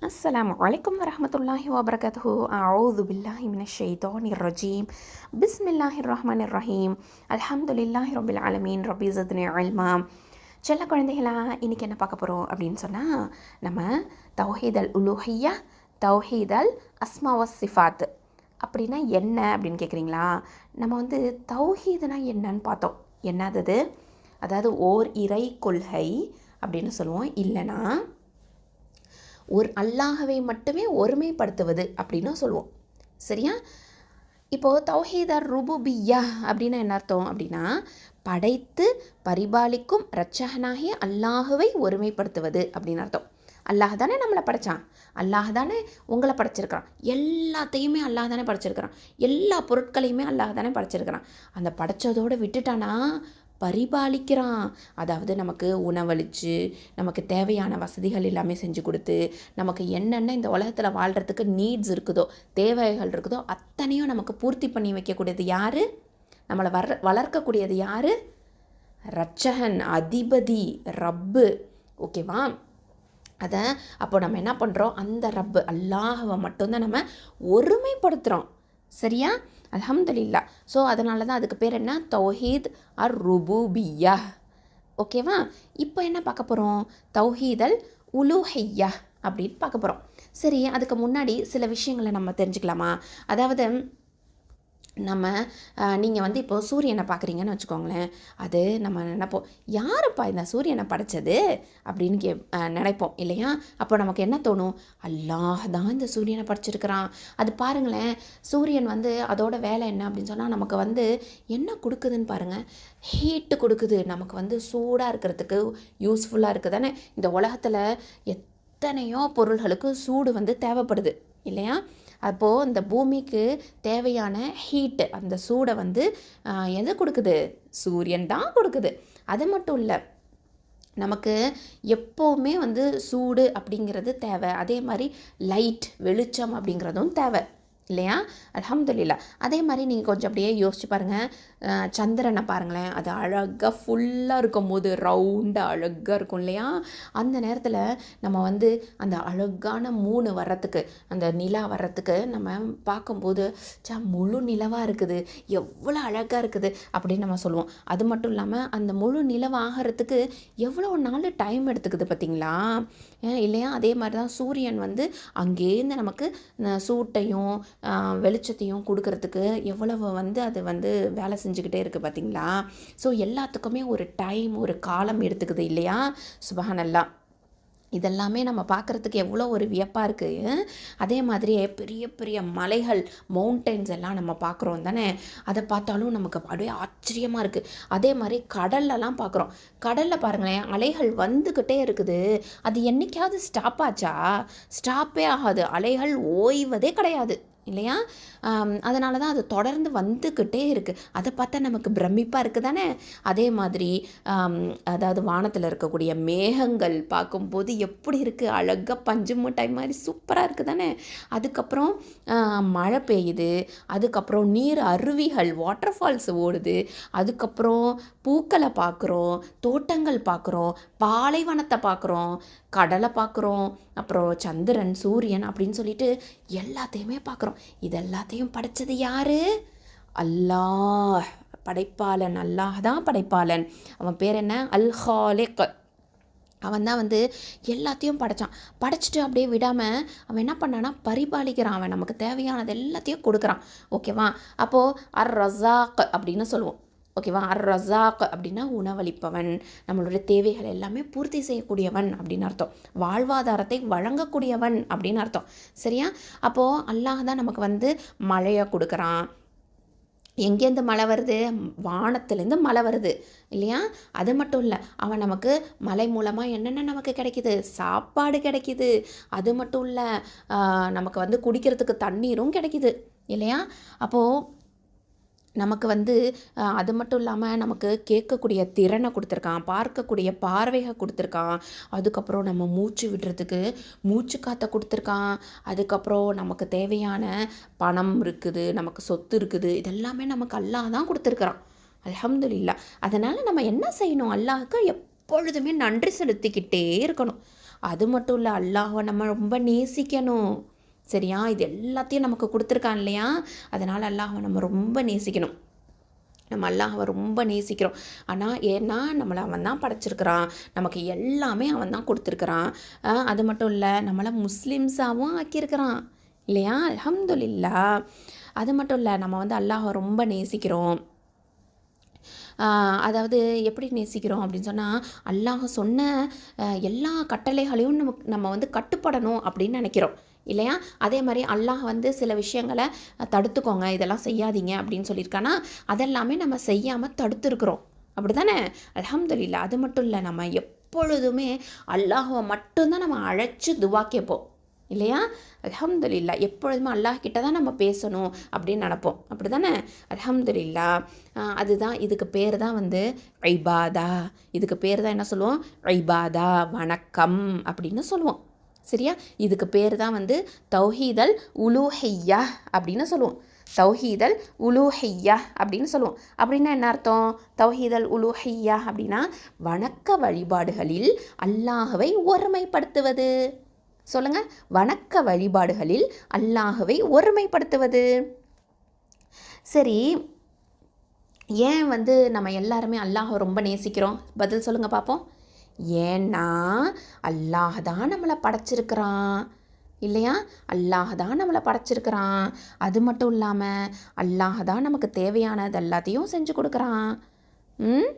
السلام عليكم ورحمة الله وبركاته أعوذ بالله من الشيطان الرجيم بسم الله الرحمن الرحيم الحمد لله رب العالمين ربي زدني علما செல்ல குழந்தைகளா இன்றைக்கி என்ன பார்க்க போகிறோம் அப்படின்னு சொன்னால் நம்ம தௌஹீத் அல் உலூஹியா தௌஹீத் அல் அஸ்மாவ சிஃபாத் அப்படின்னா என்ன அப்படின்னு கேட்குறீங்களா நம்ம வந்து தௌஹீதுனா என்னன்னு பார்த்தோம் என்னது அதாவது ஓர் இறை கொள்கை அப்படின்னு சொல்லுவோம் இல்லைன்னா ஒரு அல்லாஹவை மட்டுமே ஒருமைப்படுத்துவது அப்படின்னு சொல்லுவோம். சரியா? இப்போது தௌஹீதர் ருபுபியா அப்படின்னு என்ன அர்த்தம் அப்படின்னா படைத்து பரிபாலிக்கும் இரட்சகனாகிய அல்லாஹுவை ஒருமைப்படுத்துவது அப்படின்னு அர்த்தம். அல்லாஹ் தானே நம்மளை படைச்சான். அல்லாஹ் தானே உங்களை படைச்சிருக்கிறான். எல்லாத்தையுமே அல்லாஹ் தானே படைச்சிருக்கிறான். எல்லா பொருட்களையுமே அல்லாஹ் தானே படைச்சிருக்கிறான். அந்த படைச்சதோடு விட்டுட்டானா? பரிபாலிக்கிறான். அதாவது நமக்கு உணவளித்து நமக்கு தேவையான வசதிகள் எல்லாமே செஞ்சு கொடுத்து நமக்கு என்னென்ன இந்த உலகத்தில் வாழ்கிறதுக்கு நீட்ஸ் இருக்குதோ தேவைகள் இருக்குதோ அத்தனையும் நமக்கு பூர்த்தி பண்ணி வைக்கக்கூடியது யார்? நம்மளை வர வளர்க்கக்கூடியது யார்? ரட்சகன் அதிபதி ரப்பு. ஓகேவா அதை அப்போ நம்ம என்ன பண்ணுறோம் அந்த ரப்பு அல்லாஹவை மட்டும்தான் நம்ம ஒருமைப்படுத்துகிறோம் சரியா? அல்ஹம்துலில்லா. ஸோ அதனால தான் அதுக்கு பேர் என்ன? தௌஹீத் அர் ருபூபியா ஓகேவா? இப்போ என்ன பார்க்க போகிறோம் தௌஹீதல் உலுஹையா அப்படின்னு பார்க்க போகிறோம் சரி அதுக்கு முன்னாடி சில விஷயங்களை நம்ம தெரிஞ்சுக்கலாமா? அதாவது நம்ம நீங்கள் வந்து இப்போது சூரியனை பார்க்குறீங்கன்னு வச்சுக்கோங்களேன். அது நம்ம நினைப்போம் யாருப்பா இந்த சூரியனை படைச்சது? அப்படின்னு கே நினைப்போம் இல்லையா? அப்போ நமக்கு என்ன தோணும்? அல்லாஹ் தான் இந்த சூரியனை படைச்சிருக்கிறான். அது பாருங்களேன் சூரியன் வந்து அதோட வேலை என்ன அப்படின்னு சொன்னால் நமக்கு வந்து என்ன கொடுக்குதுன்னு பாருங்கள் ஹீட்டு கொடுக்குது. நமக்கு வந்து சூடாக இருக்கிறதுக்கு யூஸ்ஃபுல்லாக இருக்குது தானே? இந்த உலகத்தில் எத்தனையோ பொருள்களுக்கு சூடு வந்து தேவைப்படுது இல்லையா? அப்போது இந்த பூமிக்கு தேவையான ஹீட்டு அந்த சூடை வந்து எது கொடுக்குது? சூரியன் தான் கொடுக்குது. அது மட்டும் இல்லை நமக்கு எப்போவுமே வந்து சூடு அப்படிங்கிறது தேவை. அதே மாதிரி லைட் வெளிச்சம் அப்படிங்கிறதும் தேவை. இல்லையா? அலமதுல்லா அதே மாதிரி நீங்கள் கொஞ்சம் அப்படியே யோசிச்சு பாருங்கள் சந்திரனை பாருங்களேன் அது அழகாக ஃபுல்லாக இருக்கும் போது ரவுண்டாக அழகாக இருக்கும் இல்லையா? அந்த நேரத்தில் நம்ம வந்து அந்த அழகான மூணு வர்றதுக்கு அந்த நிலா வர்றதுக்கு நம்ம பார்க்கும்போது சா முழு நிலவாக இருக்குது எவ்வளோ அழகாக இருக்குது அப்படின்னு நம்ம சொல்லுவோம். அது மட்டும் இல்லாமல் அந்த முழு நிலவாகிறதுக்கு எவ்வளோ நாள் டைம் எடுத்துக்குது பார்த்திங்களா இல்லையா? அதே மாதிரி தான் சூரியன் வந்து அங்கேருந்து நமக்கு சூட்டையும் வெளிச்சத்தையும் கொடுக்கறதுக்கு எவ்வளவு வந்து அது வந்து வேலை செஞ்சுக்கிட்டே இருக்குது பார்த்திங்களா ஸோ எல்லாத்துக்குமே ஒரு டைம் ஒரு காலம் எடுத்துக்குது இல்லையா? சுபஹானல்லா. இதெல்லாமே நம்ம பார்க்குறதுக்கு எவ்வளோ ஒரு வியப்பாக இருக்குது அதே மாதிரியே பெரிய பெரிய மலைகள் மவுண்டன்ஸ் எல்லாம் நம்ம பார்க்குறோம் தானே? அதை பார்த்தாலும் நமக்கு அப்படியே ஆச்சரியமாக இருக்குது அதே மாதிரி கடல்லலாம் பார்க்குறோம் கடலில் பாருங்களேன் அலைகள் வந்துக்கிட்டே இருக்குது. அது என்றைக்காவது ஸ்டாப் ஆச்சா? ஸ்டாப்பே ஆகாது. அலைகள் ஓய்வதே கிடையாது. இல்லையா? அதனால தான் அது தொடர்ந்து வந்துக்கிட்டே இருக்குது அதை பார்த்தா நமக்கு பிரமிப்பாக இருக்குது தானே அதே மாதிரி அதாவது வானத்தில் இருக்கக்கூடிய மேகங்கள் பார்க்கும்போது எப்படி இருக்குது அழகாக பஞ்சு மிட்டாய் மாதிரி சூப்பராக இருக்குது தானே அதுக்கப்புறம் மழை பெய்யுது. அதுக்கப்புறம் நீர் அருவிகள் வாட்டர் ஃபால்ஸ் ஓடுது. அதுக்கப்புறம் பூக்களை பார்க்குறோம் தோட்டங்கள் பார்க்குறோம் பாலைவனத்தை பார்க்குறோம். கடலை பார்க்குறோம் அப்புறம் சந்திரன் சூரியன் அப்படின்னு சொல்லிட்டு எல்லாத்தையுமே பார்க்குறோம். இது எல்லாத்தையும் படைச்சது யார்? அல்லாஹ். படைப்பாளன் அல்லாஹ் தான் படைப்பாளன். அவன் பேர் என்ன? அல்ஹாலிக். அவன் தான் வந்து எல்லாத்தையும் படைச்சான். படைச்சிட்டு அப்படியே விடாமல் அவன் என்ன பண்ணான்னா பரிபாலிக்கிறான். அவன் நமக்கு தேவையானது எல்லாத்தையும் கொடுக்குறான். ஓகேவா? அப்போது அர் ரசாக் அப்படின்னு சொல்லுவோம். ஓகேவா? அர் ரசாக் அப்படின்னா உணவளிப்பவன். நம்மளுடைய தேவைகள் எல்லாமே பூர்த்தி செய்யக்கூடியவன் அப்படின்னு அர்த்தம். வாழ்வாதாரத்தை வழங்கக்கூடியவன் அப்படின்னு அர்த்தம். சரியா? அப்போது அல்லாஹ் தான் நமக்கு வந்து மழையை கொடுக்குறான். எங்கேருந்து மழை வருது? வானத்துலேருந்து மழை வருது. இல்லையா? அது மட்டும் இல்லை அவன் நமக்கு மலை மூலமாக என்னென்ன நமக்கு கிடைக்கிது? சாப்பாடு கிடைக்கிது. அது மட்டும் இல்லை நமக்கு வந்து குடிக்கிறதுக்கு தண்ணீரும் கிடைக்கிது. இல்லையா? அப்போது நமக்கு வந்து அது மட்டும் இல்லாமல் நமக்கு கேட்கக்கூடிய திறனை கொடுத்துருக்கான் பார்க்கக்கூடிய பார்வையை கொடுத்துருக்கான். அதுக்கப்புறம் நம்ம மூச்சு விடுறதுக்கு மூச்சு காற்றை கொடுத்துருக்கான். அதுக்கப்புறம் நமக்கு தேவையான பணம் இருக்குது நமக்கு சொத்து இருக்குது இதெல்லாமே நமக்கு அல்லாஹ் தான் கொடுத்துருக்குறான். அல்ஹம்துலில்லா. அதனால் நம்ம என்ன செய்யணும்? அல்லாஹுக்கு எப்பொழுதுமே நன்றி செலுத்திக்கிட்டே இருக்கணும். அது மட்டும் இல்லை அல்லாஹை நம்ம ரொம்ப நேசிக்கணும். சரியா? இது எல்லாத்தையும் நமக்கு கொடுத்துருக்கான் இல்லையா? அதனால் அல்லாஹை நம்ம ரொம்ப நேசிக்கணும். நம்ம அல்லாஹவை ரொம்ப நேசிக்கிறோம். ஆனால் ஏன்னா நம்மளை அவன் தான் படைச்சிருக்கிறான். நமக்கு எல்லாமே அவன் தான் கொடுத்துருக்குறான். அது மட்டும் இல்லை நம்மளை முஸ்லீம்ஸாகவும் ஆக்கியிருக்கிறான். இல்லையா? அல்ஹம்துலில்லா. அது மட்டும் இல்லை நம்ம வந்து அல்லாஹை ரொம்ப நேசிக்கிறோம். அதாவது எப்படி நேசிக்கிறோம் அப்படின்னு சொன்னால் அல்லாஹ் சொன்ன எல்லா கட்டளைகளையும் நமக்கு நம்ம வந்து கட்டுப்படணும் அப்படின்னு நினைக்கிறோம். இல்லையா? அதே மாதிரி அல்லாஹ் வந்து சில விஷயங்களை தடுத்துக்கோங்க. இதெல்லாம் செய்யாதீங்க அப்படின்னு சொல்லியிருக்கானா. அதெல்லாமே நம்ம செய்யாமல் தடுத்துருக்குறோம். அப்படி தானே அலமதுல்லா அது மட்டும் இல்லை நம்ம எப்பொழுதுமே அல்லாஹுவை மட்டும்தான் நம்ம அழைச்சி துவா கேட்போம். இல்லையா? அலமதுல்லா எப்பொழுதுமே அல்லாஹ் கிட்ட தான் நம்ம பேசணும் அப்படின்னு நினப்போம். அப்படி தானே அலமதுல்லா அதுதான் இதுக்கு பேர் தான் வந்து ஐபாதா. இதுக்கு பேர் தான் என்ன சொல்லுவோம்? ஐபாதா வணக்கம் அப்படின்னு சொல்லுவோம். சரியா? இதுக்கு பேர் தான் வந்து தௌஹீதல் உலூஹையா அப்படின்னு சொல்லுவோம். தௌஹீதல் உலூஹையா அப்படின்னு சொல்லுவோம். அப்படின்னா என்ன அர்த்தம்? தௌஹீதல் உலூஹையா அப்படின்னா வணக்க வழிபாடுகளில் அல்லாஹவை ஒருமைப்படுத்துவது. சொல்லுங்க. வணக்க வழிபாடுகளில் அல்லாஹவை ஒருமைப்படுத்துவது. சரி ஏன் வந்து நம்ம எல்லாருமே அல்லாஹை ரொம்ப நேசிக்கிறோம்? பதில் சொல்லுங்க பார்ப்போம் ஏன்னா அல்லாஹ் தான் நம்மளை படைச்சிருக்கிறான். இல்லையா? அல்லாஹ் தான் நம்மளை படைச்சிருக்கிறான். அது மட்டும் இல்லாமல் அல்லாஹ் தான் நமக்கு தேவையானது எல்லாத்தையும் செஞ்சு கொடுக்குறான். ம்?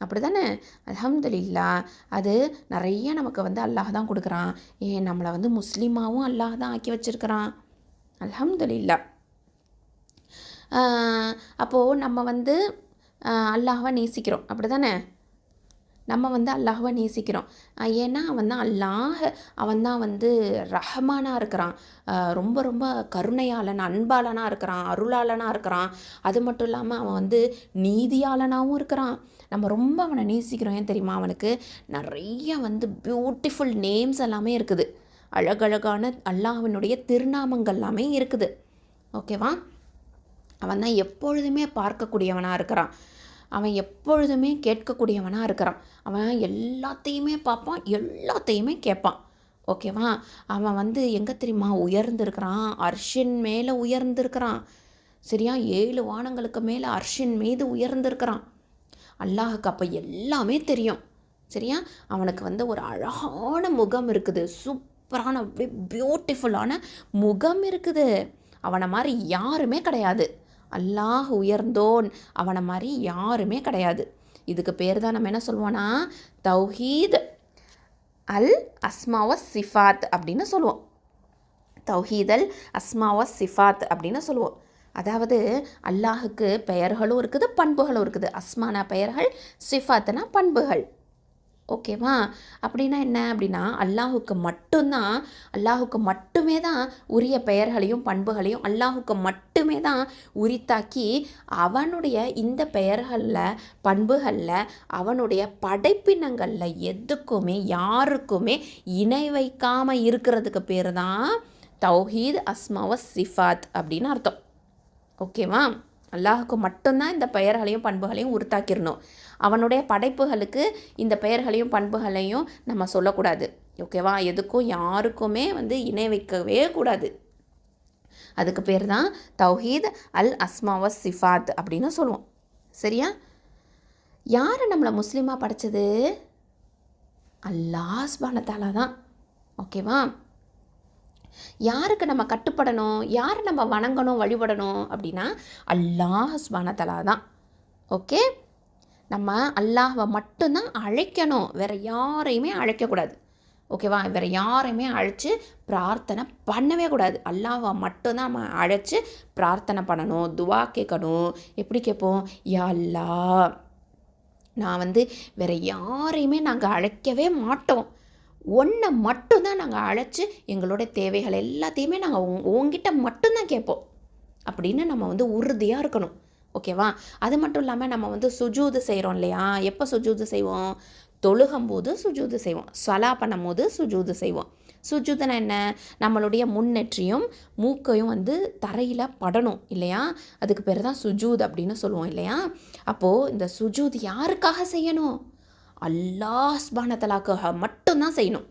அப்படி தானே அல்ஹம்துலில்லா அது நிறைய நமக்கு வந்து அல்லாஹ் தான் கொடுக்குறான். ஏன்? நம்மளை வந்து முஸ்லீமாகவும் அல்லாஹ் தான் ஆக்கி வச்சிருக்கிறான். அல்ஹம்துலில்லா அப்போது நம்ம வந்து ஆஹ் நேசிக்கிறோம். அப்படி தானே நம்ம வந்து அல்லாஹ்வை நேசிக்கிறோம். ஏன்னா அவன் தான் அல்லாஹ் அவன் தான் வந்து ரஹமானாக இருக்கிறான். ரொம்ப ரொம்ப கருணையாளன் அன்பாளனாக இருக்கிறான் அருளாளனாக இருக்கிறான். அது மட்டும் இல்லாமல் அவன் வந்து நீதியாளனாகவும் இருக்கிறான். நம்ம ரொம்ப அவனை நேசிக்கிறோம். ஏன் தெரியுமா? அவனுக்கு நிறைய வந்து பியூட்டிஃபுல் நேம்ஸ் எல்லாமே இருக்குது. அழகழகான அல்லாஹ்வினுடைய திருநாமங்கள் எல்லாமே இருக்குது. ஓகேவா அவன் தான் எப்பொழுதுமே பார்க்கக்கூடியவனாக இருக்கிறான். அவன் எப்பொழுதுமே கேட்கக்கூடியவனாக இருக்கிறான். அவன் எல்லாத்தையுமே பார்ப்பான் எல்லாத்தையுமே கேட்பான். ஓகேவா? அவன் வந்து எங்கே தெரியுமா? உயர்ந்திருக்கிறான். அர்ஷின் மேலே உயர்ந்திருக்கிறான். சரியா? ஏழு வானங்களுக்கு மேலே அர்ஷின் மீது உயர்ந்திருக்கிறான். அல்லாஹுக்கு அப்போ எல்லாமே தெரியும். சரியா? அவனுக்கு வந்து ஒரு அழகான முகம் இருக்குது. சூப்பரான அப்படியே பியூட்டிஃபுல்லான முகம் இருக்குது. அவனை மாதிரி யாருமே கிடையாது. அல்லாஹ் உயர்ந்தோன். அவனை மாதிரி யாருமே கிடையாது. இதுக்கு பேர் தான் நம்ம என்ன சொல்லுவோன்னா தௌஹீத் அல் அஸ்மாவ சிஃபாத் அப்படின்னு சொல்லுவோம் தௌஹீத் அல் அஸ்மாவ சிஃபாத் அப்படின்னு சொல்லுவோம் அதாவது அல்லாஹுக்கு பெயர்களும் இருக்குது பண்புகளும் இருக்குது. அஸ்மானா பெயர்கள் சிஃபாத்னா பண்புகள். ஓகேவா? அப்படின்னா என்ன? அப்படின்னா அல்லாஹுக்கு மட்டும்தான் அல்லாஹுக்கு மட்டுமே தான் உரிய பெயர்களையும் பண்புகளையும் அல்லாஹுக்கு மட்டுமே தான் உரித்தாக்கி அவனுடைய இந்த பெயர்களில் பண்புகளில் அவனுடைய படைப்பினங்களில் எதுக்குமே யாருக்குமே இணை வைக்காமல் இருக்கிறதுக்கு பேர் தான் தௌஹீத் அஸ்மாவ சிஃபாத் அப்படின்னு அர்த்தம். ஓகேவா? அல்லாஹுக்கு மட்டும்தான் இந்த பெயர்களையும் பண்புகளையும் உருத்தாக்கிடணும். அவனுடைய படைப்புகளுக்கு இந்த பெயர்களையும் பண்புகளையும் நம்ம சொல்லக்கூடாது. ஓகேவா எதுக்கும் யாருக்குமே வந்து இணை வைக்கவே கூடாது. அதுக்கு பேர் தான் தௌஹீத் அல் அஸ்மாவ சிஃபாத் அப்படின்னு சொல்லுவோம். சரியா? யார் நம்மளை முஸ்லீமாக படைச்சது? அல்லாஹ் ஸ்பானத்தால தான். ஓகேவா யாருக்கு நம்ம கட்டுப்படணும்? யாரை நம்ம வணங்கணும் வழிபடணும் அப்படின்னா அல்லாஹ் ஸ்பானத்தலா தான். ஓகே? நம்ம அல்லாஹை மட்டும்தான் அழைக்கணும். வேறு யாரையுமே அழைக்கக்கூடாது. ஓகேவா? வேறு யாரையுமே அழைச்சி பிரார்த்தனை பண்ணவே கூடாது. அல்லாஹை மட்டும்தான் நம்ம அழைச்சி பிரார்த்தனை பண்ணணும் துவா கேட்கணும். எப்படி கேட்போம்? யா நான் வந்து வேறு யாரையுமே நாங்கள் அழைக்கவே மாட்டோம். ஒன்றை மட்டும்தான் நாங்கள் அழைச்சி எங்களோட தேவைகள் எல்லாத்தையுமே நாங்கள் உங்ககிட்ட மட்டும்தான் கேட்போம். அப்படின்னு நம்ம வந்து உறுதியாக இருக்கணும். ஓகேவா? அது மட்டும் இல்லாமல் நம்ம வந்து சுஜூது செய்கிறோம் இல்லையா? எப்போ சுஜூது செய்வோம்? தொழுகும்போது சுஜூது செய்வோம். சலா பண்ணும்போது சுஜூது செய்வோம். சுஜூதுனா என்ன? நம்மளுடைய முன்னெற்றியும் மூக்கையும் வந்து தரையில் படணும் இல்லையா? அதுக்கு பேர் தான் சுஜூத் அப்படின்னு சொல்லுவோம் இல்லையா? அப்போது இந்த சுஜூத் யாருக்காக செய்யணும்? அல்லாஹ் ஸ்பானத்தலாக்காக மட்டும்தான் செய்யணும்.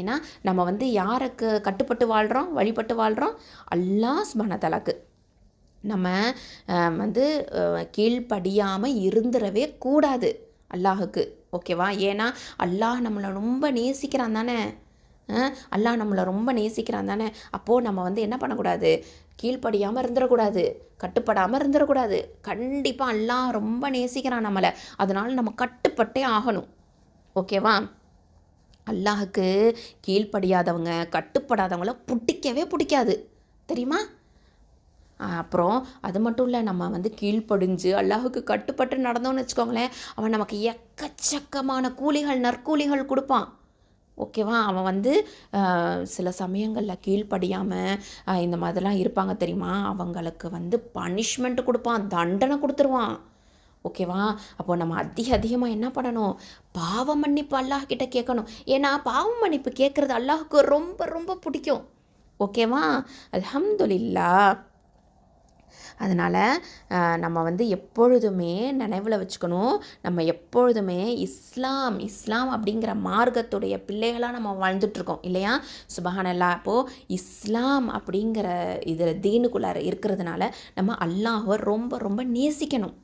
ஏன்னா நம்ம வந்து யாருக்கு கட்டுப்பட்டு வாழ்கிறோம் வழிபட்டு வாழ்கிறோம் அல்லாஹ் சுபஹானத்தலாக்கு நம்ம வந்து கீழ்ப்படியாமல் இருந்துடவே கூடாது அல்லாஹுக்கு. ஓகேவா? ஏன்னா அல்லாஹ் நம்மளை ரொம்ப நேசிக்கிறான் தானே? அல்லாஹ் நம்மளை ரொம்ப நேசிக்கிறான் தானே? அப்போது நம்ம வந்து என்ன பண்ணக்கூடாது? கீழ்ப்படியாமல் இருந்துடக்கூடாது கட்டுப்படாமல் இருந்துடக்கூடாது கண்டிப்பாக அல்லாஹ் ரொம்ப நேசிக்கிறான் நம்மளை. அதனால் நம்ம கட்டுப்பட்டே ஆகணும். ஓகேவா? அல்லாஹுக்கு கீழ்ப்படியாதவங்க கட்டுப்படாதவங்கள பிடிக்கவே பிடிக்காது. தெரியுமா? அப்புறம் அது மட்டும் இல்லை நம்ம வந்து கீழ்ப்படிஞ்சு அல்லாஹுக்கு கட்டுப்பட்டு நடந்தோம்னு வச்சுக்கோங்களேன் அவன் நமக்கு எக்கச்சக்கமான கூலிகள் நற்கூலிகள் கொடுப்பான். ஓகேவா? அவன் வந்து சில சமயங்களில் கீழ்ப்படியாமல் இந்த மாதிரிலாம் இருப்பாங்க தெரியுமா? அவங்களுக்கு வந்து பனிஷ்மெண்ட் கொடுப்பான் தண்டனை கொடுத்துருவான். ஓகேவா? அப்போ நம்ம அதிக அதிகமாக என்ன பண்ணணும்? பாவ மன்னிப்பு அல்லாஹ் கிட்ட கேட்கணும். ஏன்னா பாவ மன்னிப்பு கேட்குறது அல்லாஹுக்கு ரொம்ப ரொம்ப பிடிக்கும். ஓகேவா? அலமதுல்லா அதனால் நம்ம வந்து எப்பொழுதுமே நினைவில் வச்சுக்கணும். நம்ம எப்பொழுதுமே இஸ்லாம் இஸ்லாம் அப்படிங்கிற மார்க்கத்துடைய பிள்ளைகளாக நம்ம வாழ்ந்துட்டுருக்கோம் இல்லையா? சுபஹானல்லா அப்போது இஸ்லாம் அப்படிங்கிற இதில் தீனுக்குள்ளார இருக்கிறதுனால நம்ம அல்லாஹை ரொம்ப ரொம்ப நேசிக்கணும்.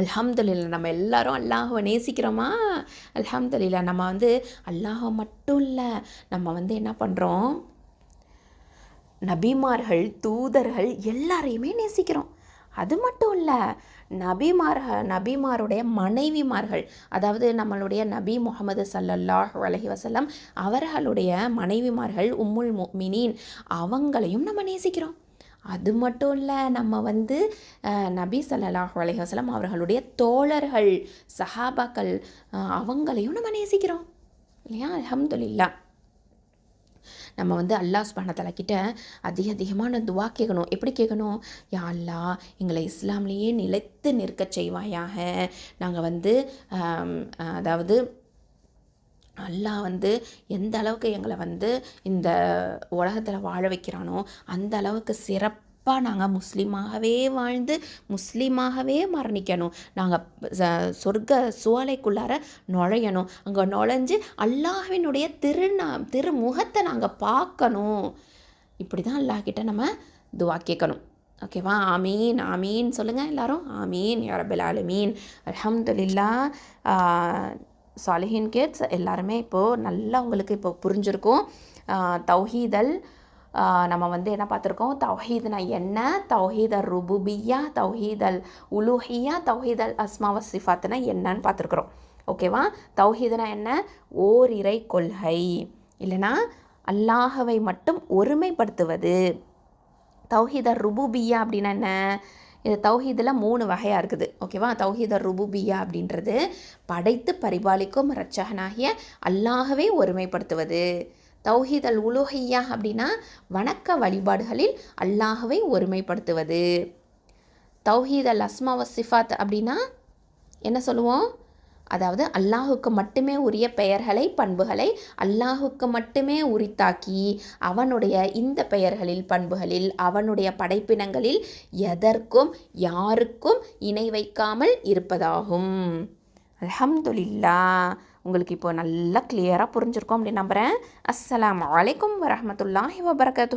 அல்ஹம்துலில்லா நம்ம எல்லாரும் அல்லாஹுவை நேசிக்கிறோமா? அல்ஹம்துலில்லா நம்ம வந்து அல்லாஹை மட்டும் இல்லை நம்ம வந்து என்ன பண்ணுறோம் நபிமார்கள் தூதர்கள் எல்லாரையுமே நேசிக்கிறோம். அது மட்டும் இல்லை நபிமார்கள் நபிமாருடைய மனைவிமார்கள் அதாவது நம்மளுடைய நபி முகமது சல்லல்லாஹ் அலஹி வஸல்லம் அவர்களுடைய மனைவிமார்கள் உம்முல் மினின் அவங்களையும் நம்ம நேசிக்கிறோம். அது மட்டும் இல்லை நம்ம வந்து நபி சல்லாஹ் அலைஹி அவர்களுடைய தோழர்கள் சஹாபாக்கள் அவங்களையும் நம்ம நேசிக்கிறோம். இல்லையா? அலமதுல்லா நம்ம வந்து அல்லாஹ் சுபானத்தலா கிட்ட அதிக அதிகமான துவா கேட்கணும் எப்படி கேட்கணும் யா அல்லாஹ் எங்களை இஸ்லாம்லேயே நிலைத்து நிற்கச் செய்வாயாக. நாங்கள் வந்து அதாவது அல்லாஹ் வந்து எந்த அளவுக்கு எங்களை வந்து இந்த உலகத்தில் வாழ வைக்கிறானோ அந்த அளவுக்கு சிறப்பு அப்பா நாங்கள் முஸ்லீமாகவே வாழ்ந்து முஸ்லீமாகவே மரணிக்கணும். நாங்கள் சொர்க்க சுவலைக்குள்ளார நுழையணும். அங்கே நுழைஞ்சு அல்லாஹினுடைய திருநா திருமுகத்தை நாங்கள் பார்க்கணும். இப்படி தான் அல்லாஹ்கிட்ட நம்ம துவா கேட்கணும். ஓகேவா? ஆமீன் ஆமீன். சொல்லுங்கள் எல்லாரும். ஆமீன் யாரபில் ஆலமீன். அலமதுல்லா சாலிஹின் கிட்ஸ் எல்லாருமே இப்போது நல்லா உங்களுக்கு இப்போ புரிஞ்சிருக்கும். தௌஹீதல் நம்ம வந்து என்ன பார்த்துருக்கோம்? தௌஹீத்னா என்ன? தௌஹீதல் ருபுபியா? தௌஹீதல் உலுஹியா? தௌஹீதல் அஸ்மாவ சிஃபாத்னா என்னன்னு பார்த்துருக்குறோம். ஓகேவா? தௌஹீதுனா என்ன? ஓரிரை கொள்கை. இல்லைனா அல்லாஹவை மட்டும் ஒருமைப்படுத்துவது. தௌஹீதர் ருபுபியா அப்படின்னா என்ன? இது தௌஹீதில் மூணு வகையாக இருக்குது. ஓகேவா? தௌஹீதர் ருபுபியா அப்படின்றது படைத்து பரிபாலிக்கும் இரட்சகனாகிய அல்லாஹவே ஒருமைப்படுத்துவது. தௌஹீத் அல் உலுஹையா அப்படின்னா வணக்க வழிபாடுகளில் அல்லாஹவை ஒருமைப்படுத்துவது. தௌஹீத் அல் அஸ்மா சிஃபாத் அப்படின்னா என்ன சொல்லுவோம்? அதாவது அல்லாஹுக்கு மட்டுமே உரிய பெயர்களை பண்புகளை அல்லாஹுக்கு மட்டுமே உரித்தாக்கி அவனுடைய இந்த பெயர்களில் பண்புகளில் அவனுடைய படைப்பினங்களில் எதற்கும் யாருக்கும் இணை வைக்காமல் இருப்பதாகும். அலமதுல்லா உங்களுக்கு இப்போ நல்லா கிளியராக புரிஞ்சிருக்கோம் அப்படின்னு நம்புகிறேன் அஸ்லாம் வலைக்கம் வரமத்துல்லாஹி வபரகத்து